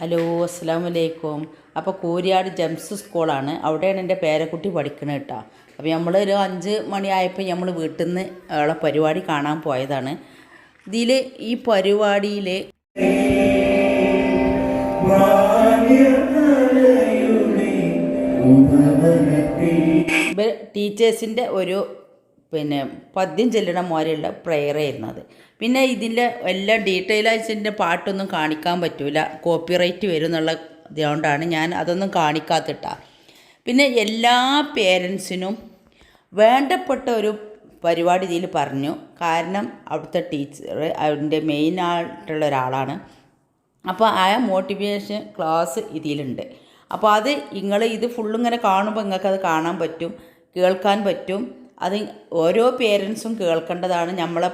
Hello അസ്സാം വലൈക്കും അപ്പോൾ കൂരിയാട് ജംസ് സ്കൂളാണ്. അവിടെയാണ് എന്റെ പേരക്കുട്ടി പഠിക്കണത് കേട്ടോ. അപ്പോൾ നമ്മൾ ഒരു അഞ്ച് മണിയായപ്പോൾ നമ്മൾ വീട്ടിൽ നിന്ന് അവളെ പരിപാടി കാണാൻ പോയതാണ്. ഇതിൽ ഈ പരിപാടിയിൽ ടീച്ചേഴ്സിന്റെ ഒരു പിന്നെ പദ്യം ചെല്ലണ മോരെയുള്ള പ്രെയർ അത്. പിന്നെ ഇതിന്റെ എല്ലാ ഡീറ്റെയിൽസിന്റെ പാട്ടൊന്നും കാണിക്കാൻ പറ്റൂല. കോപ്പിറൈറ്റ് വരും എന്നുള്ള ഇതുകൊണ്ടാണ് ഞാൻ അതൊന്നും കാണിക്കാത്തിട്ട. പിന്നെ എല്ലാ പേരൻസിനും വേണ്ടപ്പെട്ട ഒരു പരിപാടി ഇതിൽ പറഞ്ഞു. കാരണം അവിടുത്തെ ടീച്ചർ അതിന്റെ മെയിൻ ആയിട്ടുള്ള ഒരാളാണ്. അപ്പോൾ ആ മോട്ടിവേഷൻ ക്ലാസ് ഇതിലുണ്ട്. അപ്പോൾ അത് നിങ്ങൾ ഇത് ഫുള്ളിങ്ങനെ കാണുമ്പോൾ നിങ്ങൾക്ക് അത് കാണാൻ പറ്റും കേൾക്കാൻ പറ്റും. അത് ഓരോ പേരൻസും കേൾക്കേണ്ടതാണ്. നമ്മളെ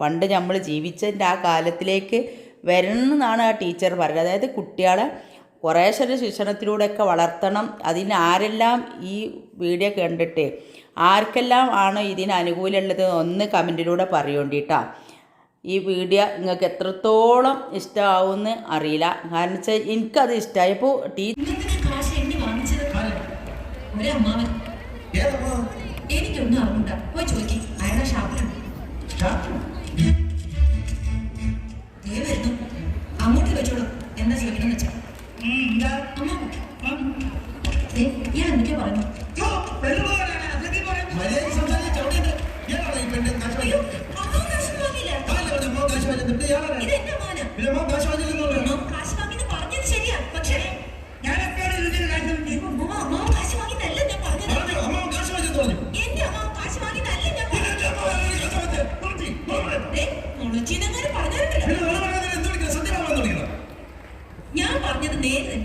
പണ്ട് നമ്മൾ ജീവിച്ചതിന്റെ ആ കാലത്തിലേക്ക് വരണമെന്നാണ് ആ ടീച്ചർ പറയുന്നത്. അതായത് കുട്ടികളെ കുറേശ്ശെ ശിക്ഷണത്തിലൂടെയൊക്കെ വളർത്തണം. അതിന് ആരെല്ലാം ഈ വീഡിയോ കണ്ടിട്ട് ആർക്കെല്ലാം ആണ് ഇതിന് അനുകൂലമുള്ളത് ഒന്ന് കമന്റിലൂടെ പറയേണ്ടിട്ടാ. ഈ വീഡിയോ നിങ്ങൾക്ക് എത്രത്തോളം ഇഷ്ടമാവുമെന്ന് അറിയില്ല. കാരണം വെച്ചാൽ എനിക്കത് ഇഷ്ടമായി അപ്പോൾ ടീ ഇന്നത്തെ കാശ് എണ്ണി വാങ്ങിച്ചത് ഒരമ്മാവൻ എനിക്കൊന്നും അറിഞ്ഞൂടാ പോയി ചോദിക്കും അയാളെ ഷാപ്പിലുണ്ട് ദേ വരുന്നു അങ്ങോട്ട് വെച്ചോളൂ എന്താ? ചോദിക്കണം വെച്ചാ ഞാൻ എന്തൊക്കെയാ വാങ്ങിയില്ല ഇത് എന്റെ മോനാ. ഞാൻ പറഞ്ഞത് നേരെ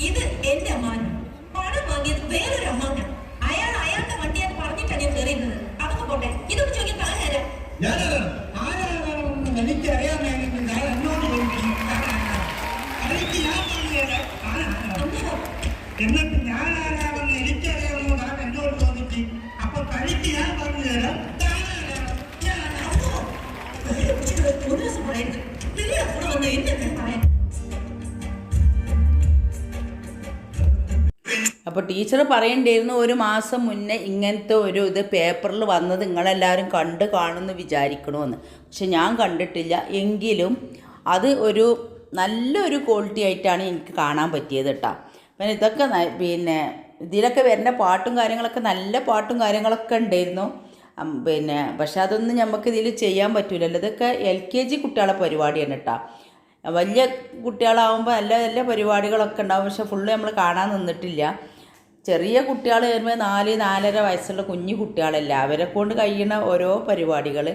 ഇത് എന്റെ അമ്മാവനാണ് പണം വാങ്ങിയത് വേറൊരു അമ്മാവനാണ് അയാൾ അയാളുടെ വണ്ടിയാന്ന് പറഞ്ഞിട്ടാണ് ഞാൻ കയറിയിരുന്നത്. അതൊക്കെ പോട്ടെ. ഇതൊക്കെ ചോദിക്കാൻ ആരാ? എനിക്കറിയാമെങ്കിൽ ഞാൻ എന്നോട് എന്നിട്ട് ഞാൻ ആരാമെന്ന് അപ്പോൾ ടീച്ചർ പറയണ്ടായിരുന്നു ഒരു മാസം മുന്നേ ഇങ്ങനത്തെ ഒരു ഇത് പേപ്പറിൽ വന്നത് നിങ്ങളെല്ലാവരും കണ്ട് കാണുമെന്ന് വിചാരിക്കണമെന്ന് പക്ഷെ ഞാൻ കണ്ടിട്ടില്ല. എങ്കിലും അത് ഒരു നല്ലൊരു ക്വാളിറ്റി ആയിട്ടാണ് എനിക്ക് കാണാൻ പറ്റിയത് കേട്ടോ പിന്നെ ഇതൊക്കെ പിന്നെ ഇതിലൊക്കെ വരുന്ന പാട്ടും കാര്യങ്ങളൊക്കെ നല്ല പാട്ടും കാര്യങ്ങളൊക്കെ ഉണ്ടായിരുന്നു. പിന്നെ പക്ഷെ അതൊന്നും നമുക്ക് ഇതിൽ ചെയ്യാൻ പറ്റൂലല്ലോ. ഇതൊക്കെ എൽ കെ ജി കുട്ടികളെ പരിപാടിയാണ് കേട്ടോ വലിയ കുട്ടികളാവുമ്പോൾ നല്ല നല്ല പരിപാടികളൊക്കെ ഉണ്ടാവും. പക്ഷെ ഫുള്ള് നമ്മൾ കാണാൻ നിന്നിട്ടില്ല. ചെറിയ കുട്ടികൾ വരുമ്പോൾ നാല് നാലര വയസ്സുള്ള കുഞ്ഞു കുട്ടികളല്ല. അവരെ കൊണ്ട് കഴിയുന്ന ഓരോ പരിപാടികൾ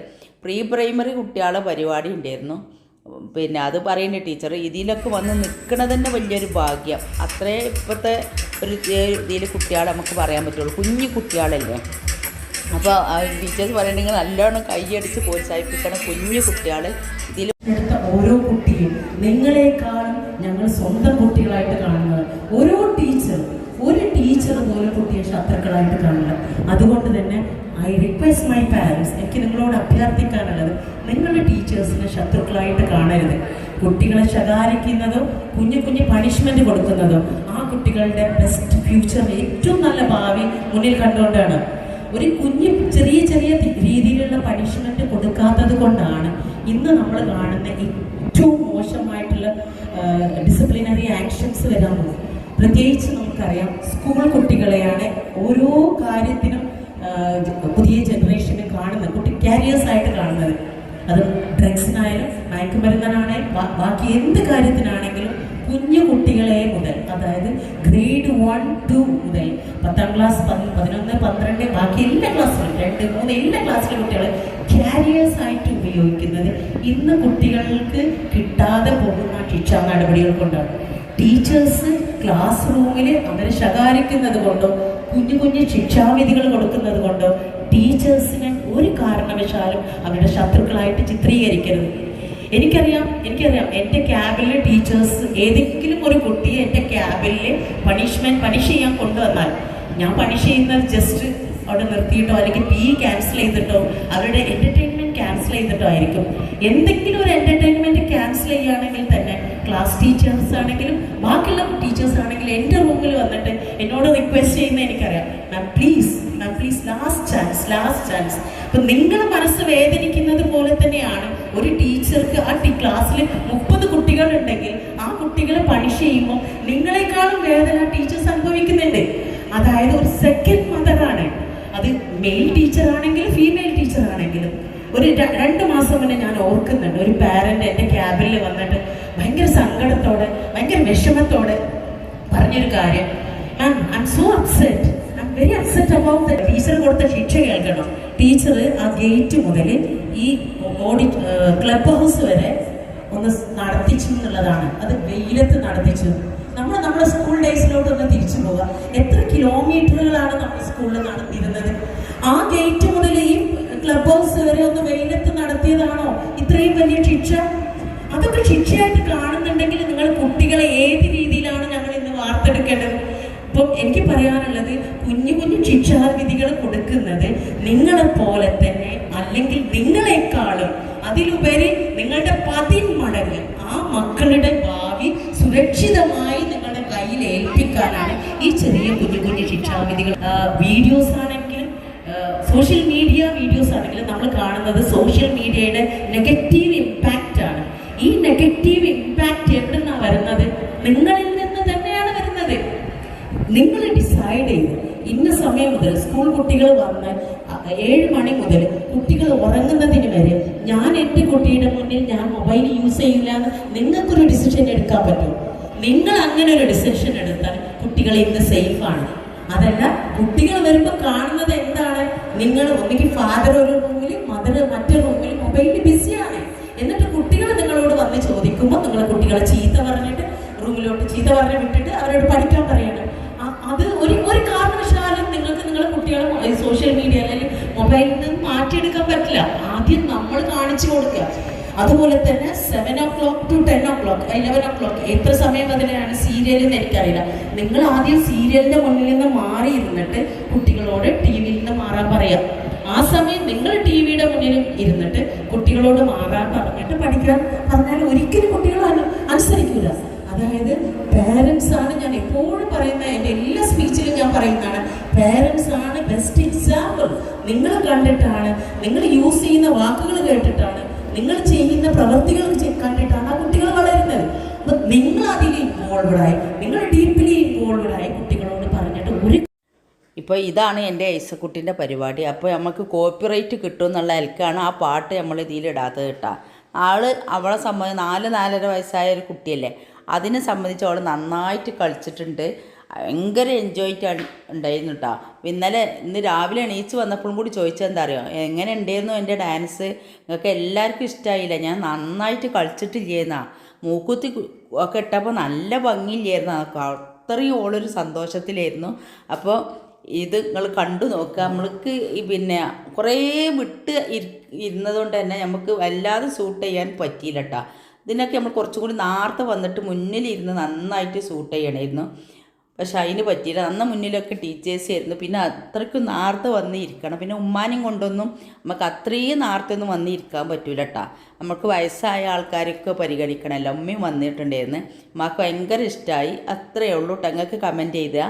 പ്രീ പ്രൈമറി കുട്ടികളെ പരിപാടി ഉണ്ടായിരുന്നു. പിന്നെ അത് പറയുന്ന ടീച്ചർ ഇതിലൊക്കെ വന്ന് നിൽക്കണത് തന്നെ വലിയൊരു ഭാഗ്യം. അത്രേ ഇപ്പോഴത്തെ ഒരു ഇതിൽ കുട്ടികളെ നമുക്ക് പറയാൻ പറ്റുള്ളൂ. കുഞ്ഞു കുട്ടികളല്ലേ. അപ്പോൾ ടീച്ചേഴ്സ് പറയണമെങ്കിൽ നല്ലോണം കൈയടിച്ച് പ്രോത്സാഹിപ്പിക്കണം കുഞ്ഞു കുട്ടികൾ ഇതിൽ നിങ്ങളെക്കാളും ഞങ്ങൾ സ്വന്തം കുട്ടികളായിട്ട് കാണുന്നത് ഓരോ ടീച്ചർ ഒരു ടീച്ചർ പോലും കുട്ടിയെ ശത്രുക്കളായിട്ട് കാണില്ല അതുകൊണ്ട് തന്നെ ഐ റിക്വസ്റ്റ് മൈ പാരൻസ് എനിക്ക് നിങ്ങളോട് അഭ്യർത്ഥിക്കാനുള്ളത് നിങ്ങളുടെ ടീച്ചേഴ്സിനെ ശത്രുക്കളായിട്ട് കാണരുത്. കുട്ടികളെ ശകാരിക്കുന്നതും കുഞ്ഞു കുഞ്ഞു പണിഷ്മെന്റ് കൊടുക്കുന്നതും ആ കുട്ടികളുടെ ബെസ്റ്റ് ഫ്യൂച്ചർ ഏറ്റവും നല്ല ഭാവി മുന്നിൽ കണ്ടുകൊണ്ടാണ്. ഒരു കുഞ്ഞു ചെറിയ ചെറിയ രീതിയിലുള്ള പണിഷ്മെന്റ് കൊടുക്കാത്തത് കൊണ്ടാണ് ഇന്ന് നമ്മൾ കാണുന്ന ഏറ്റവും മോശമായിട്ടുള്ള ഡിസിപ്ലിനറി ആക്ഷൻസ് വരാൻ പോകും പ്രത്യേകിച്ച് നമുക്കറിയാം സ്കൂൾ കുട്ടികളെയാണ് ഓരോ കാര്യത്തിനും പുതിയ ജനറേഷന് കാണുന്നത് കുട്ടി കാരിയേഴ്സ് ആയിട്ട് കാണുന്നത്. അത് ഡ്രഗ്സിനായാലും മയക്കുമരുന്നിനാണെങ്കിലും ബാക്കി എന്ത് കാര്യത്തിനാണെങ്കിലും കുഞ്ഞു കുട്ടികളെ മുതൽ അതായത് ഗ്രേഡ് വൺ ടു മുതൽ പത്താം ക്ലാസ് പതി- പതിനൊന്ന് പന്ത്രണ്ട് ബാക്കി എല്ലാ ക്ലാസ്സിലും രണ്ട് മൂന്ന് എല്ലാ ക്ലാസ്സിലെ കുട്ടികളെ ക്യാരിയേഴ്സ് ആയിട്ട് ഉപയോഗിക്കുന്നത് ഇന്ന് കുട്ടികൾക്ക് കിട്ടാതെ പോകുന്ന ശിക്ഷാ നടപടികൾ കൊണ്ടാണ്. ടീച്ചേഴ്സ് ക്ലാസ് റൂമിൽ അവരെ ശകാരിക്കുന്നത് കൊണ്ടോ കുഞ്ഞു കുഞ്ഞു ശിക്ഷാവിധികൾ കൊടുക്കുന്നത് കൊണ്ടോ ടീച്ചേഴ്സിന് ഒരു കാരണവശാലും അവരുടെ ശത്രുക്കളായിട്ട് ചിത്രീകരിക്കരുത്. എനിക്കറിയാം എനിക്കറിയാം. എന്റെ ക്യാബിലെ ടീച്ചേഴ്സ് ഏതെങ്കിലും ഒരു കുട്ടിയെ എന്റെ ക്യാബിലെ പണിഷ്മെന്റ് പണിഷ് ചെയ്യാൻ കൊണ്ടുവന്നാൽ ഞാൻ പണിഷ് ചെയ്യുന്നത് ജസ്റ്റ് അവിടെ നിർത്തിയിട്ടോ അല്ലെങ്കിൽ പി ക്യാൻസൽ ചെയ്തിട്ടോ അവരുടെ എന്റർടൈൻമെന്റ് ക്യാൻസൽ ചെയ്തിട്ടോ ആയിരിക്കും. എന്തെങ്കിലും ഒരു എന്റർടൈൻമെന്റ് ക്യാൻസൽ ചെയ്യുകയാണെങ്കിൽ തന്നെ ക്ലാസ് ടീച്ചേഴ്സ് ആണെങ്കിലും ബാക്കിയുള്ള ടീച്ചേഴ്സ് ആണെങ്കിലും എന്റെ റൂമിൽ വന്നിട്ട് എന്നോട് റിക്വസ്റ്റ് ചെയ്യുന്ന എനിക്കറിയാം. Ma'am please ma'am please last chance last chance അപ്പം നിങ്ങളുടെ മനസ്സ് വേദനിക്കുന്നത് പോലെ തന്നെയാണ് ഒരു ടീച്ചർക്ക് ആ ക്ലാസ്സിൽ മുപ്പത് കുട്ടികളുണ്ടെങ്കിൽ ആ കുട്ടികളെ പണിഷ് ചെയ്യുമ്പോൾ നിങ്ങളെക്കാളും വേദന ടീച്ചേഴ്സ് അനുഭവിക്കുന്നുണ്ട്. അതായത് ഒരു സെക്കൻഡ് മദറാണ് അത് മെയിൽ ടീച്ചർ ആണെങ്കിലും ഫീമെയിൽ ടീച്ചർ ആണെങ്കിലും ഒരു രണ്ട് മാസം മുന്നേ ഞാൻ ഓർക്കുന്നുണ്ട്. ഒരു പാരന്റ് എന്റെ ക്യാബിനിൽ വന്നിട്ട് ഭയങ്കര സങ്കടത്തോടെ ഭയങ്കര വിഷമത്തോടെ പറഞ്ഞൊരു കാര്യം. Ma'am I so upset I am very upset about teacher കൊടുത്ത ശിക്ഷ കേൾക്കണം. ടീച്ചർ ആ ഗേറ്റ് മുതൽ ഈ ഓഡി ക്ലബ് ഹൗസ് വരെ ഒന്ന് നടത്തിച്ചു എന്നുള്ളതാണ്. അത് വെയിലത്ത് നടത്തിച്ചു. നമ്മൾ നമ്മുടെ സ്കൂൾ ഡേയ്സിലോട്ട് ഒന്ന് തിരിച്ചു പോവുക എത്ര കിലോമീറ്ററുകളാണ് നമ്മൾ സ്കൂളിൽ നടന്നിരുന്നത്? ആ ഗേറ്റ് മുതൽ ഈ ക്ലബ് ഹൗസ് വരെ ഒന്ന് വെയിലത്ത് നടത്തിയതാണോ? ഇത്രയും വലിയ ശിക്ഷ? അതൊക്കെ ശിക്ഷയായിട്ട് കാണുന്നുണ്ടെങ്കിൽ നിങ്ങൾ കുട്ടികളെ ഏത് രീതിയിലാണ് ഞങ്ങൾ ഇന്ന് വാർത്തെടുക്കേണ്ടത്? അപ്പം എനിക്ക് പറയാനുള്ളത് കുഞ്ഞു കുഞ്ഞു ശിക്ഷാവിധികൾ കൊടുക്കുന്നത് നിങ്ങളെ പോലെ തന്നെ അല്ലെങ്കിൽ നിങ്ങളെക്കാളും അതിലുപരി നിങ്ങളുടെ പതിന്മടങ്ങ് ആ മക്കളുടെ ഭാവി സുരക്ഷിതമായി നിങ്ങളുടെ കയ്യിൽ ഏൽപ്പിക്കാനാണ് ഈ ചെറിയ കുഞ്ഞു കുഞ്ഞു ശിക്ഷാവിധികൾ. വീഡിയോസ് ആണെങ്കിലും സോഷ്യൽ മീഡിയ വീഡിയോസ് ആണെങ്കിലും നമ്മൾ കാണുന്നത് സോഷ്യൽ മീഡിയയുടെ നെഗറ്റീവ് ഇമ്പാക്റ്റ് ആണ്. ഈ നെഗറ്റീവ് ഇമ്പാക്റ്റ് എവിടെ നിന്നാണ് വരുന്നത്? നിങ്ങളിൽ നിങ്ങൾ ഡിസൈഡ് ചെയ്ത് ഇന്ന സമയം മുതൽ സ്കൂൾ കുട്ടികൾ വന്ന് ഏഴ് മണി മുതൽ കുട്ടികൾ ഉറങ്ങുന്നതിന് വരെ ഞാൻ എന്റെ കുട്ടിയുടെ മുന്നിൽ ഞാൻ മൊബൈൽ യൂസ് ചെയ്യില്ല എന്ന് നിങ്ങൾക്കൊരു ഡിസിഷൻ എടുക്കാൻ പറ്റും. നിങ്ങൾ അങ്ങനെ ഒരു ഡിസിഷൻ എടുത്താൽ കുട്ടികൾ ഇന്ന് സേഫാണ് അതല്ല കുട്ടികൾ വരുമ്പോൾ കാണുന്നത് എന്താണ്? നിങ്ങൾ ഒന്നുകിൽ ഫാദർ ഒരു റൂമിൽ മദർ മറ്റൊരു റൂമിൽ മൊബൈലിൽ ബിസിയാണ് എന്നിട്ട് കുട്ടികൾ നിങ്ങളോട് വന്ന് ചോദിക്കുമ്പോൾ നിങ്ങൾ കുട്ടികളെ ചീത്ത പറഞ്ഞിട്ട് റൂമിലോട്ട് ചീത്ത പറഞ്ഞ് വിട്ടിട്ട് അവരോട് പഠിക്കാൻ പറയണം നിങ്ങൾക്ക് ഈ കുട്ടികളെ സോഷ്യൽ മീഡിയ അല്ലെങ്കിൽ മൊബൈലിൽ നിന്ന് മാറ്റിയെടുക്കാൻ പറ്റില്ല. ആദ്യം നമ്മൾ കാണിച്ചു കൊടുക്കുക. അതുപോലെ തന്നെ seven o'clock to ten o'clock eleven o'clock എത്ര സമയം അതിനെയാണ് സീരിയൽ എന്ന് എനിക്കറിയില്ല. നിങ്ങൾ ആദ്യം സീരിയലിന്റെ മുന്നിൽ നിന്ന് മാറി ഇരുന്നിട്ട് കുട്ടികളോട് ടി വിയിൽ നിന്ന് മാറാൻ പറയാം ആ സമയം നിങ്ങൾ ടി വിയുടെ മുന്നിൽ ഇരുന്നിട്ട് കുട്ടികളോട് മാറാൻ പറഞ്ഞിട്ട് പഠിക്കാൻ പറഞ്ഞാൽ ഒരിക്കലും കുട്ടികൾ അനു- അനുസരിക്കില്ല അതായത് പേരൻസ് ആണ് ഞാൻ എപ്പോഴും പറയുന്ന എന്റെ എല്ലാ സ്പീച്ചിലും ഞാൻ പറയുന്നതാണ്. പേരൻസ് ആണ് ബെസ്റ്റ് എക്സാമ്പിൾ നിങ്ങൾ കണ്ടിട്ടാണ് നിങ്ങൾ യൂസ് ചെയ്യുന്ന വാക്കുകൾ കേട്ടിട്ടാണ് നിങ്ങൾ ചെയ്യുന്ന പ്രവൃത്തികൾ കണ്ടിട്ടാണ് ആ കുട്ടികൾ വളരുന്നത്. അപ്പൊ നിങ്ങൾ അതിൽ ഇൻവോൾവഡ് ആയി നിങ്ങൾ ഡീപ്ലി ഇൻവോൾവഡ് ആയി കുട്ടികളോട് പറഞ്ഞിട്ട് ഒരു ഇപ്പോൾ ഇതാണ് എന്റെ ഐസക്കുട്ടിന്റെ പരിപാടി. അപ്പോൾ നമുക്ക് കോപ്പിറൈറ്റ് കിട്ടും എന്നുള്ള എൽക്കാണ് ആ പാട്ട് നമ്മൾ ഇതിലിടാത്തത് കേട്ടോ. ആൾ അവളെ സംബന്ധിച്ച് നാല് നാലര വയസ്സായ ഒരു കുട്ടിയല്ലേ. അതിനെ സംബന്ധിച്ച് അവൾ നന്നായിട്ട് കളിച്ചിട്ടുണ്ട്. ഭയങ്കര എൻജോയ്റ്റാണ് ഉണ്ടായിരുന്നു കേട്ടോ ഇന്നലെ ഇന്ന് രാവിലെ എണീച്ച് വന്നപ്പോഴും കൂടി ചോദിച്ചത് എന്താ അറിയോ? എങ്ങനെ ഉണ്ടായിരുന്നു എന്റെ ഡാൻസ് നിങ്ങൾക്ക് എല്ലാവർക്കും ഇഷ്ടമായില്ല ഞാൻ നന്നായിട്ട് കളിച്ചിട്ടില്ലേന്നാ. മൂക്കുത്തി ഒക്കെ ഇട്ടപ്പോൾ നല്ല ഭംഗിയില്ലായിരുന്നു. അത്രയും ഓളൊരു സന്തോഷത്തിലായിരുന്നു. അപ്പോൾ ഇത് നിങ്ങൾ കണ്ടു നോക്കുക നമ്മൾക്ക് പിന്നെ കുറേ വിട്ട് ഇരുന്നതുകൊണ്ട് തന്നെ നമുക്ക് വല്ലാതെ സൂട്ട് ചെയ്യാൻ പറ്റിയില്ല കേട്ടോ ഇതിനൊക്കെ നമ്മൾ കുറച്ചും കൂടി നേരത്തെ വന്നിട്ട് മുന്നിലിരുന്ന് നന്നായിട്ട് സൂട്ട് ചെയ്യണമായിരുന്നു പക്ഷെ അതിന് പറ്റിയില്ല. അന്ന് മുന്നിലൊക്കെ ടീച്ചേഴ്സ് ആയിരുന്നു. പിന്നെ അത്രയ്ക്കും നേരത്തെ വന്ന് ഇരിക്കണം. പിന്നെ ഉമ്മാനും കൊണ്ടൊന്നും നമുക്ക് അത്രയും നേരത്തെ ഒന്നും വന്ന് ഇരിക്കാൻ പറ്റൂല കേട്ടോ നമുക്ക് വയസ്സായ ആൾക്കാരൊക്കെ പരിഗണിക്കണമല്ലോ ഉമ്മയും വന്നിട്ടുണ്ടായിരുന്നു. ഉമ്മാക്ക് ഭയങ്കര ഇഷ്ടമായി അത്രയേ ഉള്ളൂ കേട്ടോ നിങ്ങൾക്ക് കമന്റ് ചെയ്തുക